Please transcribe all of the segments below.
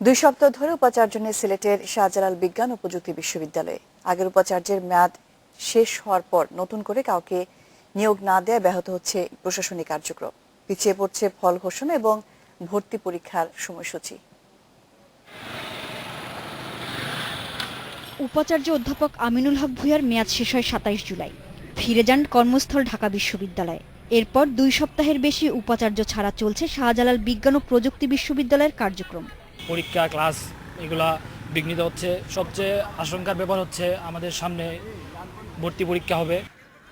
দুই সপ্তাহ ধরে উপাচার্য নেই সিলেটের শাহজালাল বিজ্ঞান ও প্রযুক্তি বিশ্ববিদ্যালয়ে। আগের উপাচার্যের মেয়াদ শেষ হওয়ার পর নতুন করে কাউকে নিয়োগ না দেয়া ব্যাহত হচ্ছে প্রশাসনিক কার্যক্রম। পিছিয়ে পড়ছে ফল ঘোষণা এবং ভর্তি পরীক্ষার সময়সূচি। উপাচার্য অধ্যাপক আমিনুল হক ভূঁইয়ার মেয়াদ শেষ হয় সাতাইশ জুলাই। ফিরে যান কর্মস্থল ঢাকা বিশ্ববিদ্যালয়ে। এরপর দুই সপ্তাহের বেশি উপাচার্য ছাড়া চলছে শাহজালাল বিজ্ঞান ও প্রযুক্তি বিশ্ববিদ্যালয়ের কার্যক্রম। পরীক্ষা ক্লাস এগুলা বিঘ্নিত হচ্ছে। সবচেয়ে আশঙ্কার ব্যাপার হচ্ছে আমাদের সামনে ভর্তি পরীক্ষা হবে।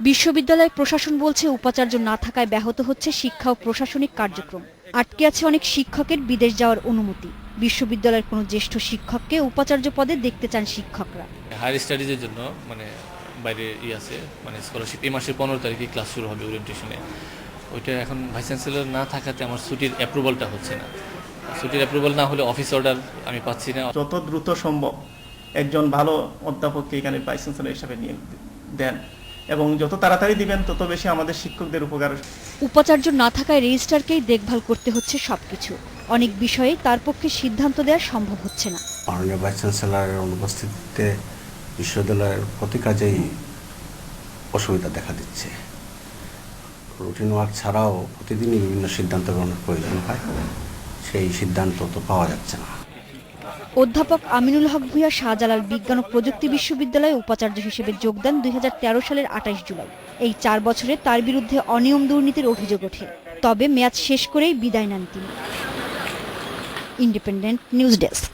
বিশ্ববিদ্যালয় প্রশাসন বলছে উপাচার্য না থাকায় ব্যাহত হচ্ছে শিক্ষা ও প্রশাসনিক কার্যক্রম। আটকে আছে অনেক শিক্ষকের বিদেশ যাওয়ার অনুমতি। বিশ্ববিদ্যালয়ের কোনো জ্যেষ্ঠ শিক্ষককে উপাচার্য পদে দেখতে চান শিক্ষকরা। হায়ার স্টাডিজের জন্য মানে বাইরে ই আছে মানে স্কলারশিপ এই মাসের পনেরো তারিখে ক্লাস শুরু হবে ওরিয়েন্টেশনে ওইটা এখন ভাইস চ্যান্সেলর না থাকাতে আমার ছুটির অ্যাপ্রুভালটা হচ্ছে না। ছুটির অ্যাপ্রুভাল না হলে অফিস অর্ডার আমি পাচ্ছি না। যত দ্রুত সম্ভব একজন ভালো অধ্যাপককে এখানে ভাইস চ্যান্সেলর হিসাবে নিয়ে দেন এবং যত তাড়াতাড়ি দিবেন তত বেশি আমাদের শিক্ষকদের উপকার উপাচার্য না থাকায় রেজিস্ট্রারকেই দেখভাল করতে হচ্ছে সবকিছু। অনেক বিষয়ে তার পক্ষে সিদ্ধান্ত দেওয়া সম্ভব হচ্ছে না। মাননীয় ভাইস চ্যান্সেলরের অনুপস্থিতিতে বিশ্ববিদ্যালয়ের প্রতি কাজেই অসুবিধা দেখা দিচ্ছে। রুটিন ওয়ার্ক ছাড়াও প্রতিদিনই বিভিন্ন সিদ্ধান্ত গ্রহণের প্রয়োজন হয়। সেই সিদ্ধান্ত তো পাওয়া যাচ্ছে না। অধ্যাপক আমিনুল হক ভূঁইয়া শাহজালাল বিজ্ঞান ও প্রযুক্তি বিশ্ববিদ্যালয়ে উপাচার্য হিসেবে যোগদান দুই হাজার তেরো সালের আঠাশ জুলাই। এই চার বছরে তার বিরুদ্ধে অনিয়ম দুর্নীতির অভিযোগ ওঠে। তবে মেয়াদ শেষ করেই বিদায় নেন তিনি। Independent news desk.